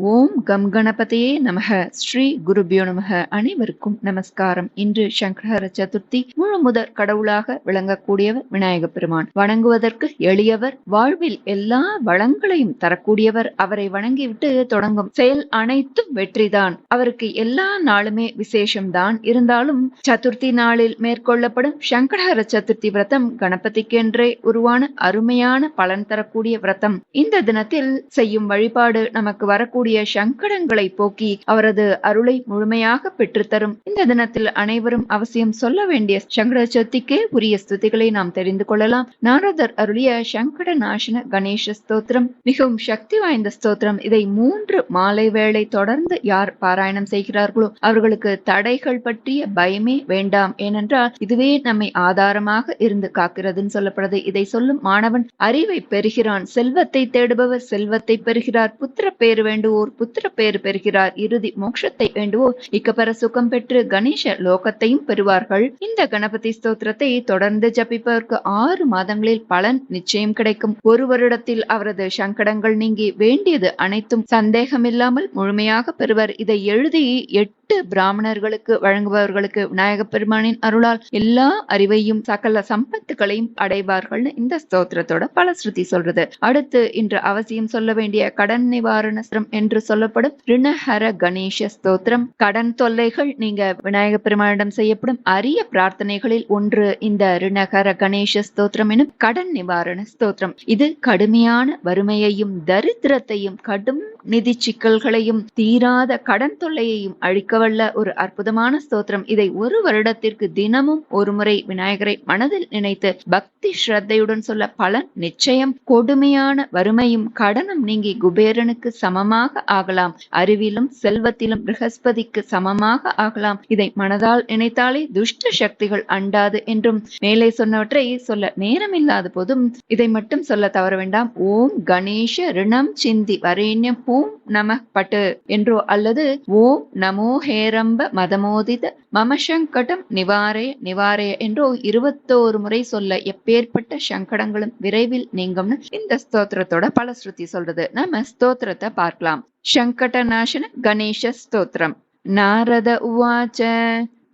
ஓம் come கணபதியே நமக. ஸ்ரீ குருபியோ நமக. அனைவருக்கும் நமஸ்காரம். இன்று சங்கர சதுர்த்தி முழு முதற் கடவுளாக விளங்கக்கூடியவர் விநாயக பெருமான். வணங்குவதற்கு எளியவர் வாழ்வில் எல்லா வளங்களையும் தரக்கூடியவர் அவரை வணங்கிவிட்டு தொடங்கும் செயல் அனைத்தும் வெற்றிதான். அவருக்கு எல்லா நாளுமே விசேஷம்தான். இருந்தாலும் சதுர்த்தி நாளில் மேற்கொள்ளப்படும் சங்கடஹர சதுர்த்தி விரதம் கணபதிக்கென்றே உருவான அருமையான பலன் தரக்கூடிய விரதம். இந்த தினத்தில் செய்யும் வழிபாடு நமக்கு வரக்கூடிய சங்கடங்களை போக்கி அவரது அருளை முழுமையாக பெற்றுத்தரும். இந்த தினத்தில் அனைவரும் அவசியம் சொல்ல வேண்டிய சங்கட சக்திக்கே உரிய ஸ்துதிகளை நாம் தெரிந்து கொள்ளலாம். நாரதர் அருளிய சங்கட நாசன கணேச ஸ்தோத்திரம். மிகவும் சக்தி வாய்ந்த ஸ்தோத்திரம். இதை மூன்று மாலை வேளை தொடர்ந்து யார் பாராயணம் செய்கிறார்களோ அவர்களுக்கு தடைகள் பற்றிய பயமே வேண்டாம். ஏனென்றால் இதுவே நம்மை ஆதாரமாக இருந்து காக்கிறதுன்னு சொல்லப்படுது. இதை சொல்லும் மாணவன் அறிவை பெறுகிறான். செல்வத்தை தேடுபவர் செல்வத்தை பெறுகிறார். புத்திர பேர் வேண்டுவோர் வேண்டுவோர் புத்திர பேறு பெறுகிறார். இறுதி மோட்சத்தை வேண்டுவோர் இக்கப்பெற சுகம் பெற்று கணேச லோகத்தையும் பெறுவார்கள். இந்த கணபதி ஸ்தோத்திரத்தை தொடர்ந்து ஜபிப்பவருக்கு ஆறு மாதங்களில் பலன் நிச்சயம் கிடைக்கும். ஒரு வருடத்தில் அவரது சங்கடங்கள் நீங்கி வேண்டியது அனைத்தும் சந்தேகமில்லாமல் முழுமையாக பெறுவர். இதை எழுதி எட்டு பிராமணர்களுக்கு வழங்குபவர்களுக்கு விநாயக பெருமானின் அருளால் எல்லா அறிவையும் சகல சம்பத்துகளையும் அடைவார்கள்னு இந்த ஸ்தோத்திரத்தோட பல ஸ்ருதி சொல்றது. அடுத்து இன்று அவசியம் சொல்ல வேண்டிய கடன் நிவாரண ஸ்திரம் என்று சொல்லப்படும் ரிணஹர கணேச ஸ்தோத்திரம். கடன் தொல்லைகள் நீங்க விநாயக பெருமானிடம் செய்யப்படும் அரிய பிரார்த்தனைகளில் ஒன்று இந்த ரிணஹர கணேச ஸ்தோத்திரம் எனும் கடன் நிவாரண ஸ்தோத்திரம். இது கடுமையான வறுமையையும் தரித்திரத்தையும் கடும் நிதி சிக்கல்களையும் தீராத கடன் தொல்லையையும் அழிக்கவல்ல ஒரு அற்புதமான ஸ்தோத்திரம். இதை ஒரு வருடத்திற்கு தினமும் ஒரு முறை விநாயகரை மனதில் நினைத்து பக்தி ஸ்ரத்தையுடன் சொல்ல பலன் நிச்சயம் கொடுமையான வறுமையும் கடனும் நீங்கி குபேரனுக்கு சமமாக ஆகலாம். அறிவிலும் செல்வத்திலும் பிரகஸ்பதிக்கு சமமாக ஆகலாம். இதை மனதால் நினைத்தாலே துஷ்ட சக்திகள் அண்டாது என்றும் மேலே சொன்னவற்றை சொல்ல நேரமில்லாத போதும் இதை மட்டும் சொல்ல தவற வேண்டாம். ஓம் கணேஷ ரிணம் சிந்தி வரேண்யம் ஓம் நம பட்டு என்றோ அல்லது ஓம் நமோ ஹேரம்ப மதமோதித மமசங்கடம் நிவாரய நிவாரய என்றோ இருபத்தோரு முறை சொல்ல எப்பேற்பட்ட சங்கடங்களும் விரைவில் நீங்கும்னு இந்த ஸ்தோத்திரத்தோட பல ஸ்ருதி சொல்றது. நம்ம ஸ்தோத்திரத்தை பார்க்கலாம். சங்கடநாசன கணேச ஸ்தோத்திரம். நாரத உவாச்ச.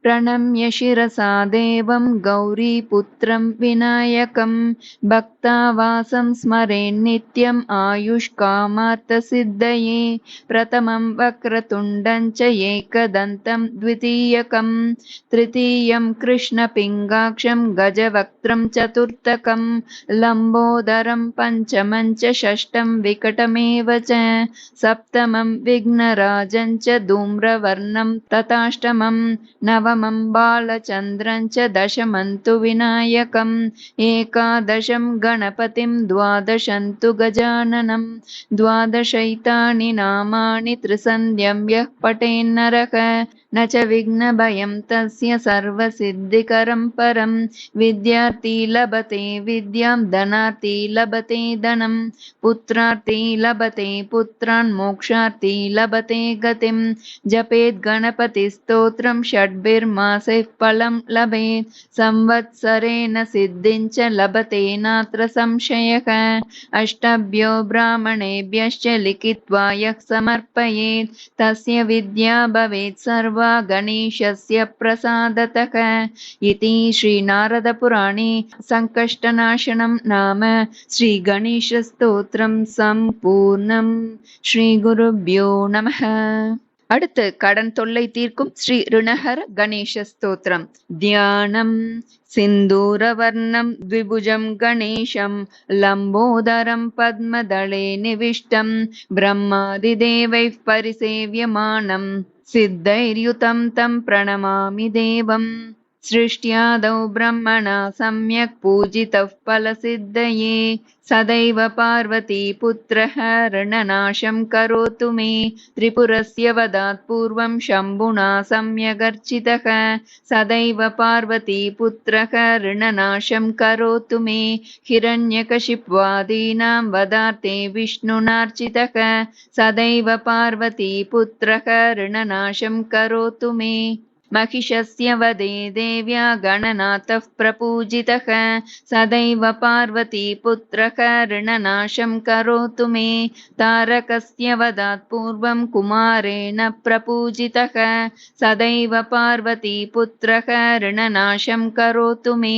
प्रणम्य शिरसा देवं गौरीपुत्रं विनायकं भक्तावासं स्मरेन्नित्यम् आयुष्कामार्थसिद्धये प्रथमं वक्रतुण्डं च एकदन्तं द्वितीयकं तृतीयं कृष्णपिङ्गाक्षं गजवक्त्रं चतुर्थकं लम्बोदरं पञ्चमं च षष्ठं विकटमेव च सप्तमं विघ्नराजं च धूम्रवर्णं तथाष्टमं नवमं बालचन्द्रं च दशमन्तु विनायकम् एकादशं गणपतिं द्वादशं तु गजाननं। द्वादशैतानि नामानि त्रिसन्ध्यं यः पठेन्नरः न च विघ्नभयं तस्य सर्वसिद्धिकरं परं। विद्यार्थी लभते विद्यां धनार्थी लभते धनं। पुत्रार्थी लभते पुत्रान् मोक्षार्थी लभते गतिं। जपेत् गणपतिस्तोत्रं षड्भिर्मासैः फलं लभेत्। संवत्सरेण सिद्धिं च लभते संशयः। अष्टभ्यो ब्राह्मणेभ्यश्च लिखित्वा यः समर्पयेत् तस्य विद्या भवेत् सर्वा गणेशस्य प्रसादतः। इति श्रीनारदपुराणे सङ्कष्टनाशनं नाम श्रीगणेशस्तोत्रं सम्पूर्णं श्रीगुरुभ्यो नमः அடுத்து கடன் தொல்லை தீர்க்கும் ஸ்ரீ ரிணஹர கணேஷ ஸ்தோத்திரம். தியானம் சிந்தூரவர்ணம் த்விபுஜம் கணேஷம் லம்போதரம் பத்மதளே நிவிஷ்டம் பிரம்மாதிதேவை பரிசேவியமானம் சித்தைர்யுதம் தம் பிரணமாமி தேவம். सृष्ट्यादौ ब्रह्मणा सम्यक् पूजितः फलसिद्धये। सदैव पार्वती पुत्रः ऋणनाशं करोतु मे। त्रिपुरस्य वदात् पूर्वं शम्भुना सम्यगर्चितः। सदैव पार्वती पुत्रः ऋणनाशं करोतु मे। हिरण्यकशिप्वादीनां वदार्थे विष्णुनार्चितः। सदैव पार्वती पुत्रः ऋणनाशं करोतु मे महिषस्य वदे देव्या गणनाथः प्रपूजितः। सदैव पार्वतीपुत्रः ऋणनाशं करोतु मे। तारकस्य वदात् पूर्वं कुमारेण प्रपूजितः। सदैव पार्वतीपुत्रः ऋणनाशं करोतु मे।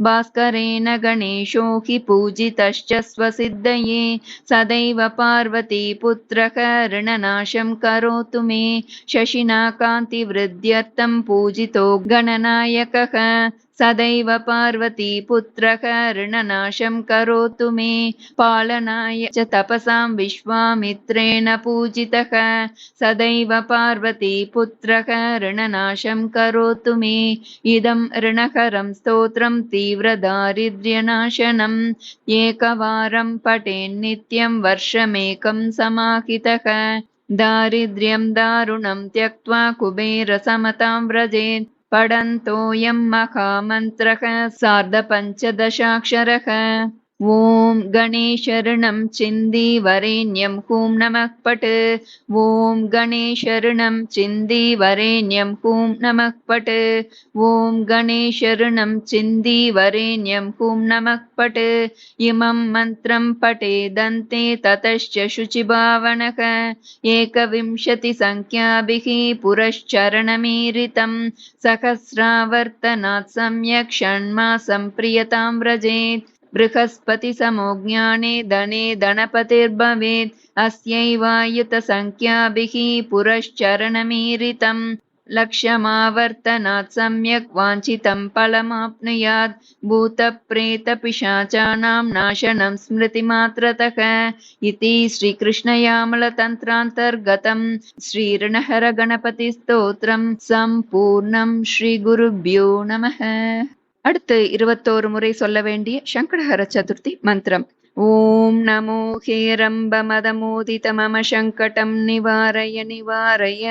भास्करेण गणेशो हि पूजितश्च स्वसिद्धये। सदैव पार्वतीपुत्रः ऋणनाशं करोतु मे। शशिना कान्तिवृद्ध्यर्थं पूजितो गणनायकः। सदैव पार्वतीपुत्रः ऋणनाशं करोतु मे। पालनाय च तपसां विश्वामित्रेण पूजितः। सदैव पार्वतीपुत्रः ऋणनाशं करोतु मे। इदं ऋणकरं स्तोत्रं तीव्रदारिद्र्यनाशनम् एकवारं पठेन्नित्यं वर्षमेकं समाहितः दारिद्र्यं दारुणं त्यक्त्वा कुबेरसमतां व्रजेत् पठन्तोऽयं महामन्त्रः सार्धपञ्चदशाक्षरः ॐ गणेशरणं चिन्दी वरेण्यं पट्। ॐ गणेशरणं चिन्दी वरेण्यं हूं नमः पट्। ॐ गणेशरणं चिन्दी वरेण्यं हूं नमः पट्। इमं मन्त्रं पठेदन्ते ततश्च शुचिभावनः। एकविंशतिसङ्ख्याभिः पुरश्चरणमीरितं। सहस्रावर्तनात् सम्यक् षण्मासं प्रियतां व्रजेत् बृहस्पतिसमो ज्ञाने धने धनपतिर्भवेत् अस्यैवायुतसङ्ख्याभिः पुरश्चरणमीरितं लक्ष्यमावर्तनात् सम्यक् वाञ्छितं फलमाप्नुयात् भूतप्रेतपिशाचानां नाशनं स्मृतिमात्रतः इति श्रीकृष्णयामलतन्त्रान्तर्गतं श्रीऋणहरगणपतिस्तोत्रं सम्पूर्णं श्रीगुरुभ्यो नमः அடுத்து இருபத்தோரு முறை சொல்ல வேண்டிய சங்கடஹர சதுர்த்தி மந்திரம். ஓம் நமோ ஹேரம்ப மதமோதித மம சங்கடம் நிவாரய நிவாரய.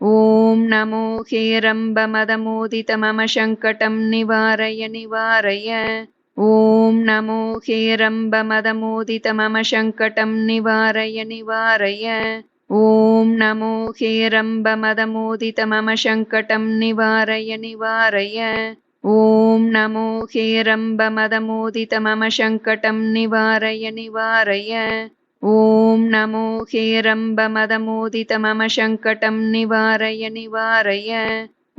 ஓம் நமோ ஹேரம்ப மதமோதித மம சங்கடம் நிவாரய நிவாரய. ஓம் நமோ ஹேரம்ப மதமோதித மம சங்கடம் நிவாரய நிவாரய. ஓம் நமோ ஹேரம்ப மதமோதித மம சங்கடம் நிவாரய நிவாரய. ॐ नमो हेरम्बमदमोदित मम सङ्कटं निवारय निवारय ॐ नमो हेरम्बमदमोदित मम सङ्कटं निवारय निवारय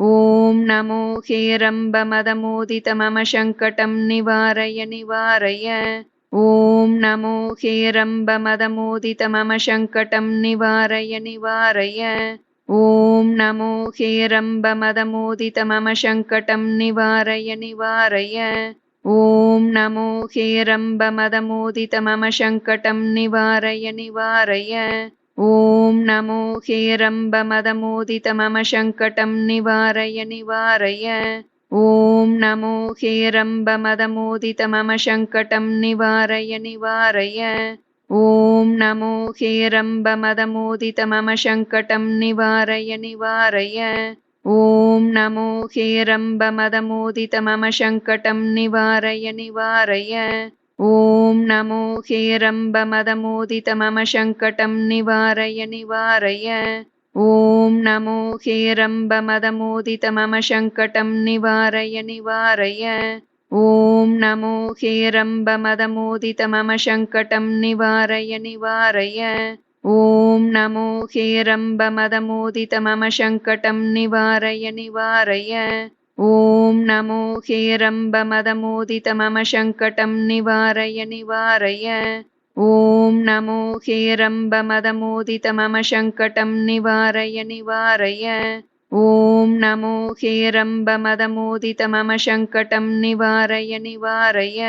ॐ नमो हेरम्बमदमोदित मम सङ्कटं निवारय निवारय ॐ नमो हेरम्बमदमोदित मम सङ्कटं निवारय निवारय ॐ नमो हेरम्बमदमोदित मम सङ्कटं निवारय निवारय ॐ नमो हेरम्बमदमोदित मम सङ्कटं निवारय निवारय ॐ नमो हेरम्बमदमोदित मम सङ्कटं निवारय निवारय ॐ नमो हेरम्बमदमोदित मम सङ्कटं निवारय निवारय ॐ नमो हेरम्बमदमोदित मम सङ्कटं निवारय निवारय ॐ नमो हेरम्बमदमोदित मम सङ्कटं निवारय निवारय ॐ नमो हेरम्बमदमोदित मम सङ्कटं निवारय निवारय ॐ नमो हेरम्बमदमोदित मम सङ्कटं निवारय निवारय ॐ नमो हेरम्बमदमोदित मम सङ्कटं निवारय निवारय ॐ नमो हेरम्बमदमोदित मम सङ्कटं निवारय निवारय ॐ नमो हेरम्बमदमोदित मम सङ्कटं निवारय निवारय ॐ नमो हेरम्बमदमोदित मम सङ्कटं निवारय निवारय ॐ नमो हेरम्बमदमोदित मम सङ्कटं निवारय निवारय